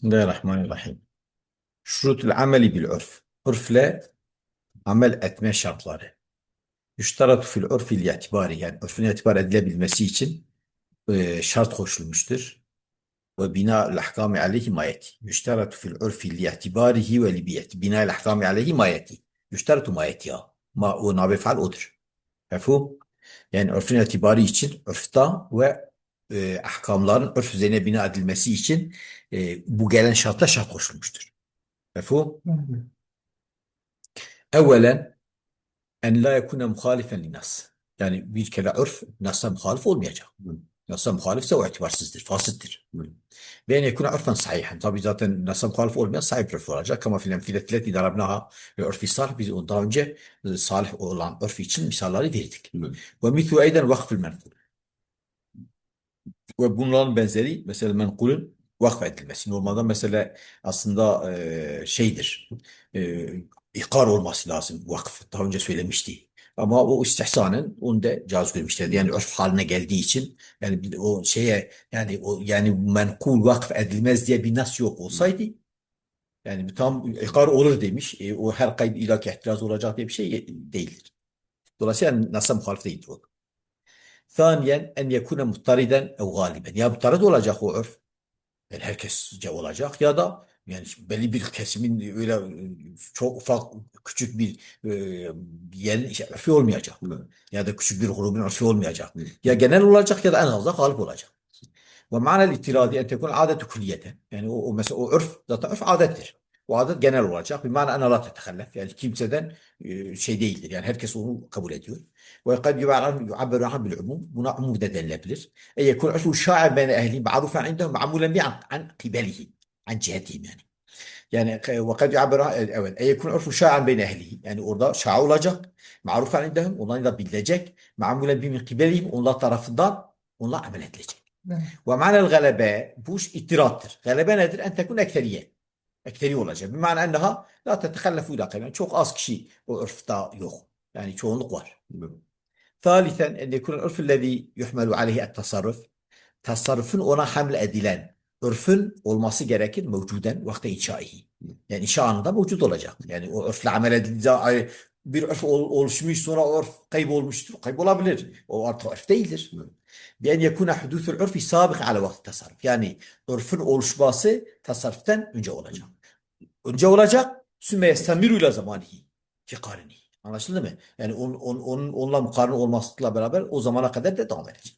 Bismillahirrahmanirrahim. Şurutul ameli bil urf. Urfle amel etme şartları. Yüştaratu fil urfil yetibari. Yani örfün itibar edilebilmesi için e, şart koşulmuştur. Ve bina l-ahkami aleyhi mayeti. Yüştaratu fil urfil yetibarihi ve libiyeti. Bina l-ahkami aleyhi mayeti. Yüştaratu mayeti ya. Ma, o nabe faal odur. Mefhum? Yani örfün itibari için örfta ve e, ahkamların örf üzerine bina edilmesi için e, bu gelen şartlar şart koşulmuştur. Mefhum? Evvelen en la yekune muhalifen linas. Yani bir kere örf nas'a muhalif olmayacak. Nas'a muhalifse o itibarsızdır, fasıttır. Ve en yekune örfen sahihen. Tabi zaten nas'a muhalif olmayan sahip örf olacak. Ama filan filetleti darabnaha ve örfi salih biz daha önce e, salih olan örf için misalları verdik. Ve mithu eyden vakfil menkul. Ve bunların benzeri mesela menkulün vakf edilmesi. Normalde mesela aslında e, şeydir. E, ikrar olması lazım vakf. Daha önce söylemişti. Ama o istihsanen onu da caz görmüşler. Yani örf haline geldiği için yani o şeye yani o yani menkul vakf edilmez diye bir nas yok olsaydı yani tam ikrar olur demiş. E, o her kayıt ilaki ihtiraz olacak diye bir şey değildir. Dolayısıyla nas'a muhalif değildir o. Thaniyen en yekune muttariden ev galiben. Ya muttarid olacak o örf. Yani herkesce olacak ya da yani belli bir kesimin öyle e, çok ufak küçük bir e, yer şey, örfü olmayacak. Ya da küçük bir grubun örfü olmayacak. Ya genel olacak ya da en azından galip olacak. Ve ma'nel itiradi en tekun adetu külliyeten. Yani o, o mesela o örf zaten örf adettir. O adet genel olacak. Bir mana en la tetehellef. Yani kimseden e, şey değildir. Yani herkes onu kabul ediyor. Ve kad yu'abberu an bil umum. Buna umum da denilebilir. E yekun urfu şa'en beyne ehli ma'rufen indahum ma'mulen bi an, kibelihi. An cihetihim yani. Yani ve kad yu'abberu evet. E yekun urfu şa'en beyne ehlihi. Yani orada şa'a olacak. Ma'rufen indahum. Onların da bilinecek. Ma'mulen bi min kibelihim. Onlar tarafından onlar amel edilecek. Ve ma'nel galebe bu ittirattır. Galebe nedir? En tekun ekseriye ekleri olacak. Bimana enneha la tetekellef ila Yani çok az kişi o örfta yok. Yani çoğunluk var. Thalithen en yekun örfü lezi yuhmelu aleyhi et tasarruf. Tasarrufun ona hamle edilen örfün olması gerekir mevcuden vakte inşaihi. Yani inşa anında mevcut olacak. Yani o örfle amel edildiği bir örf oluşmuş sonra örf kaybolmuştur. Kaybolabilir. O artık örf değildir. بأن يكون حدوث العرف سابق على وقت التصرف. Yani örfün oluşması tasarruftan önce olacak. Önce olacak. Sümme yestemiru ile zamanihi. Fi karini. Anlaşıldı mı? Yani on, on, onun, onunla mukarene olmasıyla beraber o zamana kadar da devam edecek.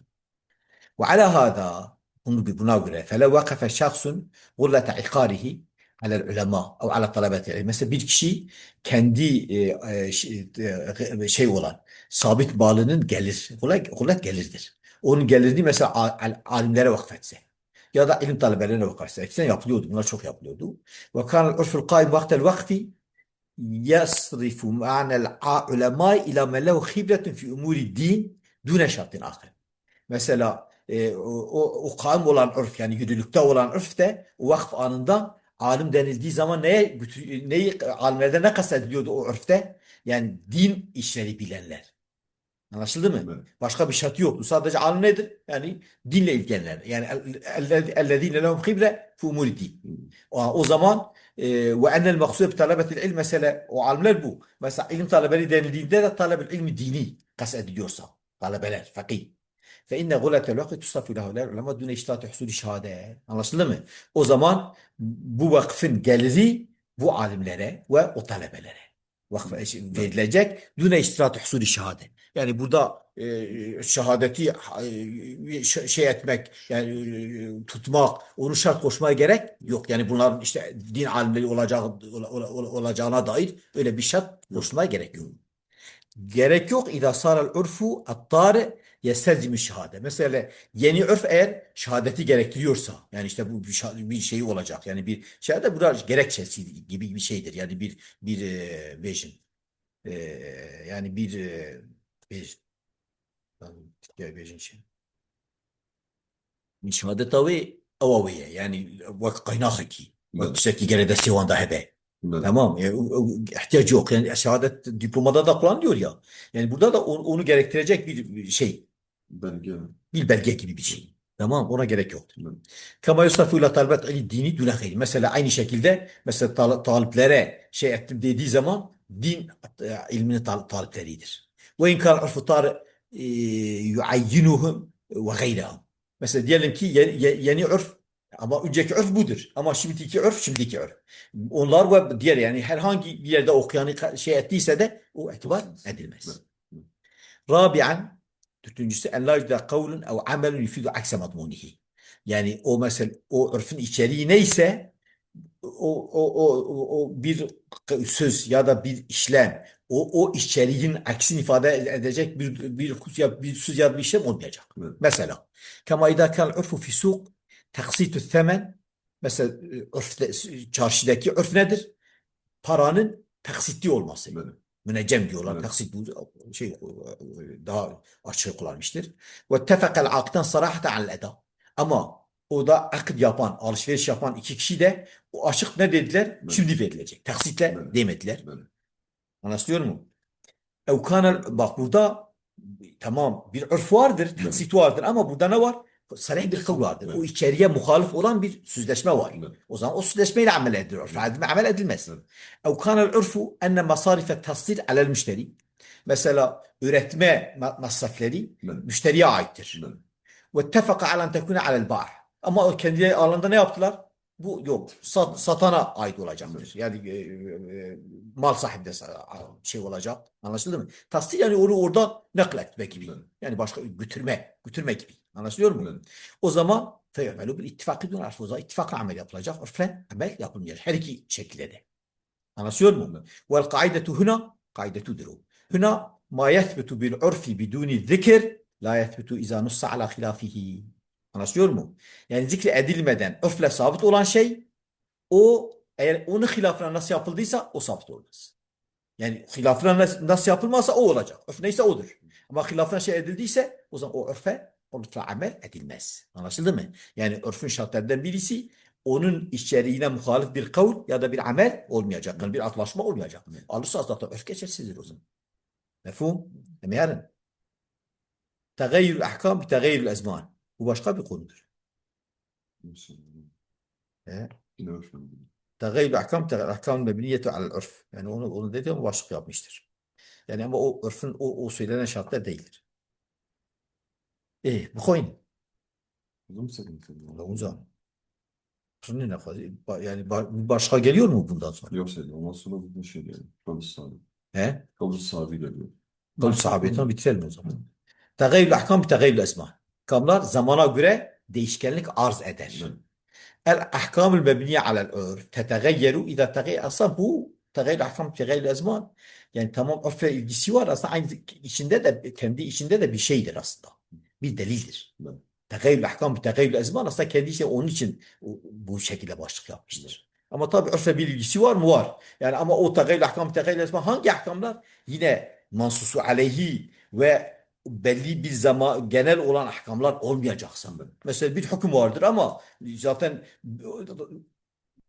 Ve ala hâzâ bunu buna göre fele vakafe şahsun gullete ikarihi alel ulema ev ala talabeti Mesela bir kişi kendi e, e, şey, e, şey olan sabit bağlının gelir. Gullet, gullet gelirdir. Onun gelirini mesela al alimlere vakfetse ya da ilim talebelerine vakfetse. İkisinden yapılıyordu. Bunlar çok yapılıyordu. Ve kanal urful kaim vaktel vakfi yasrifu ma'nel ulema ila melev hibretun fi umuri din dune şartin ahir. Mesela e, o, o, o kaim olan örf yani yürürlükte olan örfte o vakf anında alim denildiği zaman neye neyi alimlerde ne kastediliyordu o örfte? Yani din işleri bilenler. Anlaşıldı mı? Evet. Başka bir şartı yoktu. Sadece alim nedir? Yani dinle ilgilenenler. Yani ellezine lehum hibre fi umuri din. O, o zaman e, ve enel maksud bi talebetil ilm mesela o alimler bu. Mesela ilim talebeleri denildiğinde de talebel ilmi dini kastediliyorsa talebeler, fakih. Fe inne guletel vakti tusafu lehuler ulema dune iştihati husuli şehade. Anlaşıldı mı? O zaman bu vakfın geliri bu alimlere ve o talebelere vakfa verilecek. Dune iştihati husuli şehade. Yani burada e, şehadeti e, şey etmek yani e, tutmak onu şart koşmaya gerek yok. Yani bunların işte din alimleri olacağı ola- ola- ola- olacağına dair öyle bir şart koşmaya gerek yok. Gerek yok İza sarel urfu at-tari yestelzimu şehade. Mesela yeni örf eğer şehadeti gerektiriyorsa yani işte bu bir, bir şey olacak. Yani bir şehade burada gerekçesi gibi bir şeydir. Yani bir bir e, vision. E, yani bir e, bir yani vision şey. من شهادة أووية يعني وقيناخكي وتسكي جريدة سيوان ذهبه Tamam. Yani, o- o ihtiyaç yok. Yani şehadet diplomada da kullanılıyor ya. Yani burada da onu, onu gerektirecek bir bir şey. Belge. Bir belge gibi bir şey. Tamam ona gerek yoktur. Evet. Kama yusafu ila talebet ilmi dini dune gayri. Mesela aynı şekilde mesela tal- taliplere şey ettim dediği zaman din e, ilminin tal talipleridir. Ve in kan urfu tari yuayyinuhum ve gayrahum. Mesela diyelim ki yeni, ye- yeni örf ama önceki örf budur. Ama şimdiki örf şimdiki örf. Onlar ve diğer yani herhangi bir yerde okuyanı şey ettiyse de o itibar edilmez. Rabi'an dördüncüsü en la yücde kavlun ev amelun yufidu akse madmunihi. Yani o mesela o örfün içeriği neyse o, o, o, o, o bir söz ya da bir işlem o, o içeriğin aksini ifade edecek bir, bir, ya bir söz ya bir işlem olmayacak. Evet. Mesela kema idâ kan urfu fi suk taksitü themen mesela e, örfte, çarşıdaki örf nedir? Paranın taksitli olması. Evet. Müneccem diyorlar. Evet. Taksit bu şey daha açık kullanmıştır. Ve tefekal akden sarahata al eda. Ama o da akd yapan, alışveriş yapan iki kişi de o açık ne dediler? Evet. Şimdi verilecek. Taksitle Evet. demediler. Evet. Anlaşılıyor mu? Ev kana bak burada tamam bir örf vardır, taksit vardır ama burada ne var? Sarih bir kıl vardır. Evet. O içeriye muhalif olan bir sözleşme var. Evet. O zaman o sözleşmeyle amel edilir. Örf evet. amel edilmez. Ev e, kana örfu enne masarife tasdir alel müşteri. Mesela üretme masrafları evet. müşteriye aittir. Evet. Ve tefaka alen tekune alel bar. Ama kendi alanda ne yaptılar? bu yok sat, satana ait olacaktır. Yani e, e, mal sahibde şey olacak. Anlaşıldı mı? Tasdik yani onu oradan nakletme gibi. Yani başka götürme, götürme gibi. Anlaşılıyor mu? Evet. O zaman feyemelu bil ittifakı dün arfuza ittifakla amel yapılacak. Örfen amel yapılmayacak. Her iki şekilde de. Anlaşılıyor mu? Vel kaidetu huna kaidetudur o. Huna ma yethbitu bil urfi biduni zikir la yethbitu iza nussa ala hilafihi. Anlaşılıyor mu? Yani zikri edilmeden örfle sabit olan şey o eğer onun hilafına nasıl yapıldıysa o sabit olmaz. Yani hilafına nas- nasıl yapılmazsa o olacak. Örf neyse odur. Ama hilafına şey edildiyse o zaman o örfe onunla amel edilmez. Anlaşıldı mı? Yani örfün şartlarından birisi onun içeriğine muhalif bir kavl ya da bir amel olmayacak. Yani bir atlaşma olmayacak. Alırsa zaten örf geçersizdir o zaman. Mefhum? Değil mi yarın? Tegayyül ahkam bi tegayyül ezman. Bu başka bir konudur. He? Tegayyül ahkam, ahkam mebniyetü alel örf. Yani onu, onu dedi ama başlık yapmıştır. Yani ama o örfün o, o söylenen şartlar değildir. İyi, bu koyun. Uzun uzan. Şimdi ne kadar? Yani ba- başka geliyor mu bundan sonra? Yok Seyyid. Ondan sonra bir şey geliyor. Kabus sahibi. He? Kabus sahibi geliyor. Kavl sahabeten bitirelim o zaman. Tegayyül ahkam, tegayyül esma Ahkamlar zamana göre değişkenlik arz eder. Evet. الأحكام المبنية على العرف تتغير إذا تغير أصلا bu تغير الأحكام تغير الأزمان yani tamam örfle ilgisi var aslında aynı içinde de kendi içinde de bir şeydir aslında. Bir delildir. Evet. Tegayyül ahkam tegayyül ezman aslında kendi işte onun için o- bu şekilde başlık yapmıştır. Ama tabii örfle bir ilgisi var mı? Var. Yani ama o tegayyül ahkam tegayyül ezman hangi ahkamlar? Yine mansusu aleyhi ve belli bir zaman genel olan ahkamlar olmayacaksa. Mesela bir hüküm vardır ama zaten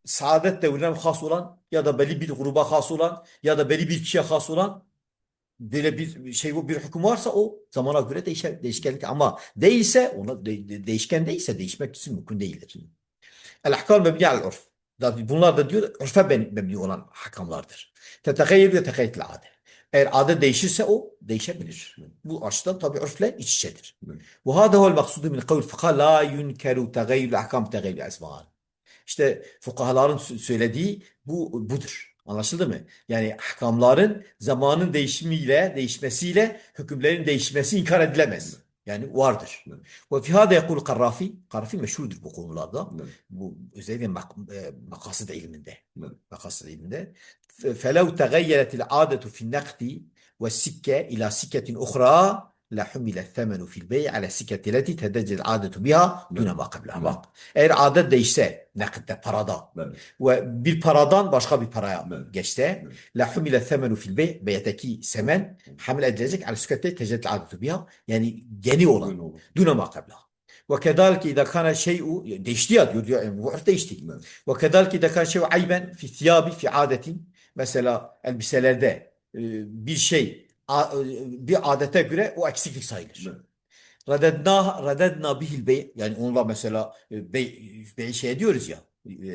saadet devrine has olan ya da belli bir gruba has olan ya da belli bir kişiye has olan böyle bir şey bu bir hüküm varsa o zamana göre değişer, değişkenlik ama değilse ona de- de- değişken değilse değişmek için mümkün değildir. El ahkam mebni al urf. Bunlar da diyor örfe mebni olan hakamlardır. Tetegayyir ve tegayyir ade. Eğer adı değişirse o değişebilir. Bu açıdan tabi örfle iç içedir. Bu hâde hol maksudu min kavl fıkha la yunkeru tegayyül ahkam tegayyül esmâhâr. İşte fukahaların söylediği bu budur. Anlaşıldı mı? Yani ahkamların zamanın değişimiyle, değişmesiyle hükümlerin değişmesi inkar edilemez. Yani vardır. Evet. Ve fi hâde yekul Karrafi. Karrafi meşhurdur bu konularda. Evet. Bu özellikle mak e, makasıd ilminde. Evet. Makasıd ilminde. فلو تغيرت العادة في النقد والسكة إلى سكة لا حمل الثمن في البيع على سكة التي تهدد العادة بها نعم. دون ما قبلها. بقى أير عادة ديشتة نقد ده فرادة نعم. و بالفرادان باشقا بالفرايا جشتة لا حمل الثمن في البيع بيتكي سمن حمل أدلاجك على سكة التي تهدد العادة بها يعني جني ولا دون ما قبلها. وكذلك إذا كان شيء ديشتيا ديور ديور ديشتي. يعني وكذلك إذا كان شيء عيبا في ثيابي في عادتي مثلا البسالة ده آه، بشيء bir adete göre o eksiklik sayılır. Evet. Radedna radedna bihil bey yani onunla mesela e, bey, bey şey diyoruz ya e,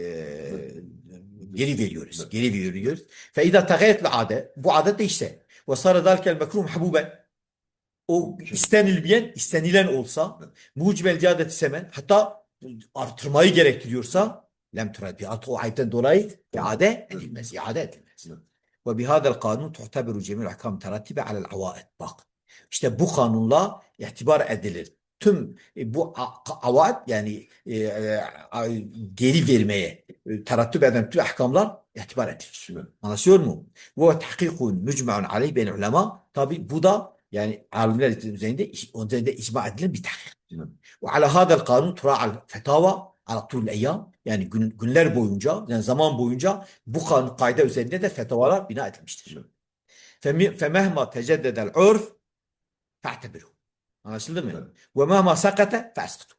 geri veriyoruz. Evet. Geri veriyoruz. Fe idâ tegayet ade bu adet değişse ve sara zâlikel mekruh mahbuben o istenilmeyen, istenilen olsa mucibel ziyadeti semen hatta artırmayı gerektiriyorsa lem turad bi o ayetten dolayı iade edilmez. iade edilmez. Ve bihadel kanun tu'teberu cemil ahkam terattibe alel avaid. Bak. İşte bu kanunla itibar edilir. Tüm e, bu avaid yani e, e, geri vermeye e, terattüp eden tüm ahkamlar itibar edilir. Evet. Anlaşıyor mu? Ve tahkikun mücmaun aleyh beyin ulema. Tabi bu da yani alimler üzerinde, üzerinde icma edilen bir tahkik. Ve ala hadel kanun tura'al fetava ala tul eyyam. Yani gün, günler boyunca, yani zaman boyunca bu kanun kayda üzerinde de fetavalar bina edilmiştir. Femehma teceddedel urf fe'tebiru. Anlaşıldı mı? Ve mehma sakate fe'eskutu.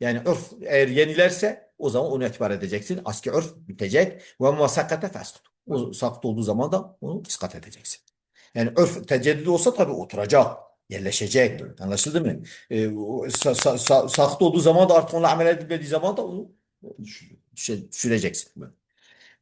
Yani örf eğer yenilerse o zaman onu itibar edeceksin. Aski örf bitecek. Ve ma sakate feskutu. O sakıt olduğu zaman da onu iskat edeceksin. Yani örf teceddüd olsa tabii oturacak. Yerleşecek. Anlaşıldı mı? O sa, sa, sa- sakıt olduğu zaman da artık onunla amel edilmediği zaman da onu düşüreceksin.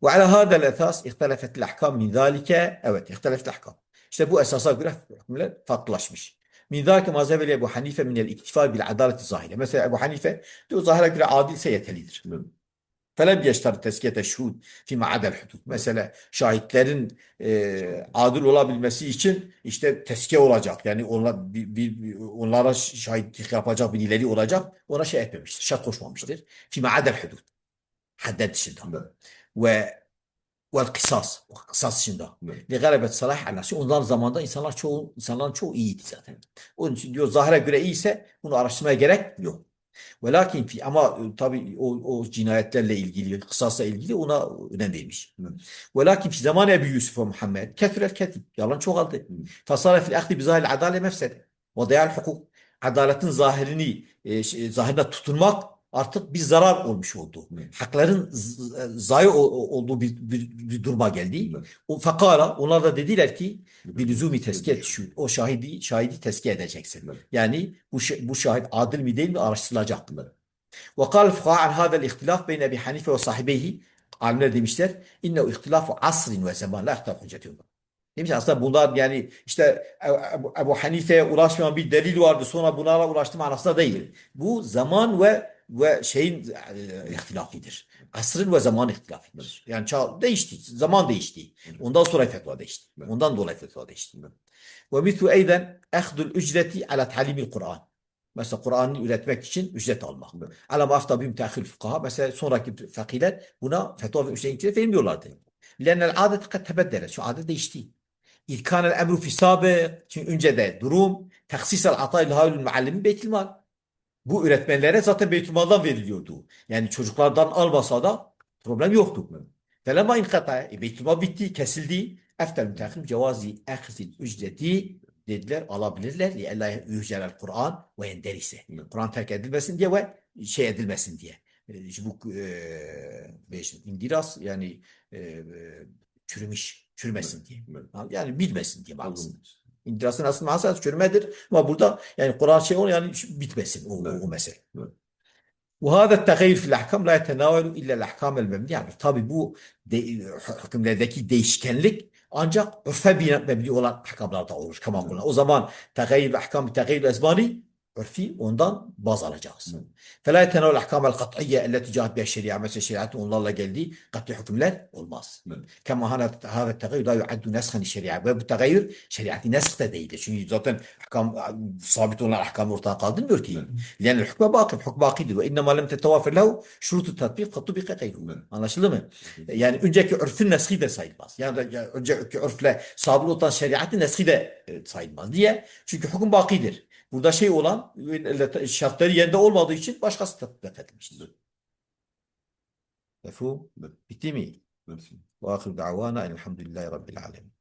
Ve ala hadel esas ihtelefetil ahkam min zalike. Evet, ihtelefetil ahkam. İşte bu esasa göre hükümler farklılaşmış. Min zalike mazhebeli Ebu Hanife minel iktifa bil adaleti zahire. Mesela Ebu Hanife diyor zahire göre adilse yeterlidir. Evet. Felem yeştar tezkiyete şuhud fîme adel hudud. Mesela şahitlerin e, adil olabilmesi için işte tezkiye olacak. Yani onlar, bir, bir- onlara şahitlik yapacak birileri olacak. Ona şey etmemiştir. Şart koşmamıştır. Fîme adel hudud. Hadden dışında. Evet. Ve vel kısas. Kısas dışında. Evet. Li galebet salah alası. Onların zamanında insanlar çoğu, insanların çoğu iyiydi zaten. Onun için diyor zahire göre iyiyse bunu araştırmaya gerek yok. Velakin fi ama e, tabii o, o cinayetlerle ilgili, kısasla ilgili ona önem vermiş. Evet. Velakin fi zaman Ebu Yusuf ve Muhammed kethürel ketib. Yalan çoğaldı. Fasara fil ahdi bi zahil adale mefsede. Ve dayal hukuk. Adaletin zahirini, e, şey, zahirine tutunmak artık bir zarar olmuş oldu. Evet. Hakların e, zayi olduğu bir, bir, bir duruma geldi. Evet. O onlar da dediler ki evet. bir lüzumi tezki evet. et. O şahidi şahidi tezki edeceksin. Evet. Yani bu bu şahit adil mi değil mi araştırılacak. Ve kal fukaha an hadel ihtilaf beyne Ebi Hanife ve sahibehi alimler demişler. İnne ihtilafu asrin ve zaman la ihtilaf hüccetiyum. Demiş aslında bunlar yani işte Ebu Hanife'ye ulaşmayan bir delil vardı sonra bunlara ulaştı manasında değil. Bu zaman ve ve şeyin e, ihtilafıdır. Asrın ve zaman ihtilafıdır. Yani çağ değişti, zaman değişti. Ondan sonra fetva değişti. Ondan dolayı fetva değişti. Ve mithu eyden ehdul ücreti ala talimil Kur'an. Mesela Kur'an'ı üretmek için ücret almak. Ala mafta bim tahil fukaha. Mesela sonraki fakirler buna fetva ve ücret vermiyorlardı. Lennel adet kad tebeddele. Şu adet değişti. İz kânel emru fi sabık. Çünkü önce de durum taksisel atayl havlül muallimin beytilmal. Bu öğretmenlere zaten beytülmaldan veriliyordu. Yani çocuklardan almasa da problem yoktu. Felema inkata. E, beytülmal bitti, kesildi. Eftel müteahhim cevazi ehzil ücreti dediler alabilirler. Li ella yücelel Kur'an ve yenderise. Evet. Kur'an terk edilmesin diye ve şey edilmesin diye. E, bu e, indiras yani e, çürümüş, çürümesin diye. Yani bilmesin diye manası. Anladım. İndirasın asıl manası çürümedir. Ama burada yani Kur'an şey oluyor yani şu- bitmesin o, o, Evet. o mesele. Evet. وهذا التغير في الأحكام لا يتناول إلا الأحكام المبنية على tabi bu de, hükümlerdeki değişkenlik ancak örfe bina- mebni olan ahkamlarda olur. Kama Evet. kulna. O zaman tegayyür ahkam tegayyür ezmani örfi ondan baz alacağız. Evet. فلا يتناول الأحكام القطعية التي جاءت بها الشريعة mesela şeriatın onlarla geldiği kat'i hükümler olmaz. Evet. Kema hana hâve tegayyür la yuaddu neshan şeria ve bu tegayyür şeriatı nesk de değildir. Çünkü zaten ahkam sabit olan ahkam ortadan kaldırmıyor ki. Evet. لأن الحكم باقي الحكم باقيdir ve innema lem tetevafir lehu şurutu tatbik kad tubika gayruhu. Evet. Anlaşıldı mı? Yani önceki örfün neshi de sayılmaz. Yani da- ya önceki örfle sabit olan şeriatın neshi de e, sayılmaz. Niye? Çünkü hüküm bakidir. Burada şey olan şartları yerinde olmadığı için başkası tatbik edilmiştir. Mefhum? Bitti mi? Ve ahir da'vana elhamdülillahi rabbil alemin.